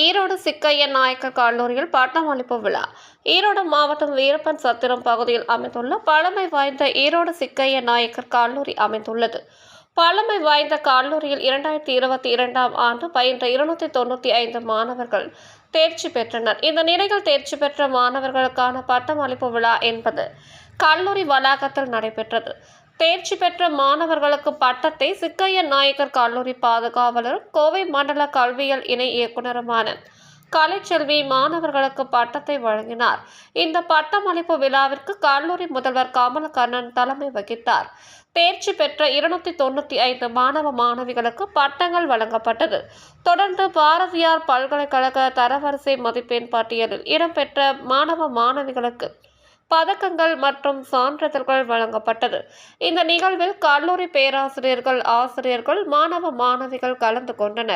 ஈரோடு சிக்கைய நாயக்கர் கல்லூரியில் பட்டமளிப்பு விழா. ஈரோடு மாவட்டம் வீரப்பன் சத்திரம் பகுதியில் அமைந்துள்ள பழமை வாய்ந்த ஈரோடு சிக்கைய நாயக்கர் கல்லூரி அமைந்துள்ளது. பழமை வாய்ந்த கல்லூரியில் இரண்டாயிரத்தி இருபத்தி இரண்டாம் ஆண்டு பயின்ற இருநூத்தி தொண்ணூற்றி ஐந்து மாணவர்கள் தேர்ச்சி பெற்றனர். இந்த நிலையில் தேர்ச்சி பெற்ற மாணவர்களுக்கான பட்டமளிப்பு விழா என்பது கல்லூரி வளாகத்தில் நடைபெற்றது. தேர்ச்சி பெற்ற மாணவர்களுக்கு பட்டத்தை சிக்கைய நாயக்கர் கல்லூரி பாதுகாவலர் கோவை மண்டல கல்வியியல் இணை இயக்குநருமான கலைச்செல்வி மாணவர்களுக்கு பட்டத்தை வழங்கினார். இந்த பட்டமளிப்பு விழாவிற்கு கல்லூரி முதல்வர் கமலக்கண்ணன் தலைமை வகித்தார். தேர்ச்சி பெற்ற இருநூத்தி தொண்ணூற்றி ஐந்து மாணவ மாணவிகளுக்கு பட்டங்கள் வழங்கப்பட்டது. தொடர்ந்து பாரதியார் பல்கலைக்கழக தரவரிசை மதிப்பெண் பட்டியலில் இடம்பெற்ற மாணவ மாணவிகளுக்கு பதக்கங்கள் மற்றும் சான்றிதழ்கள் வழங்கப்பட்டது. இந்த நிகழ்வில் கல்லூரி பேராசிரியர்கள் ஆசிரியர்கள் மாணவ மாணவிகள் கலந்து கொண்டனர்.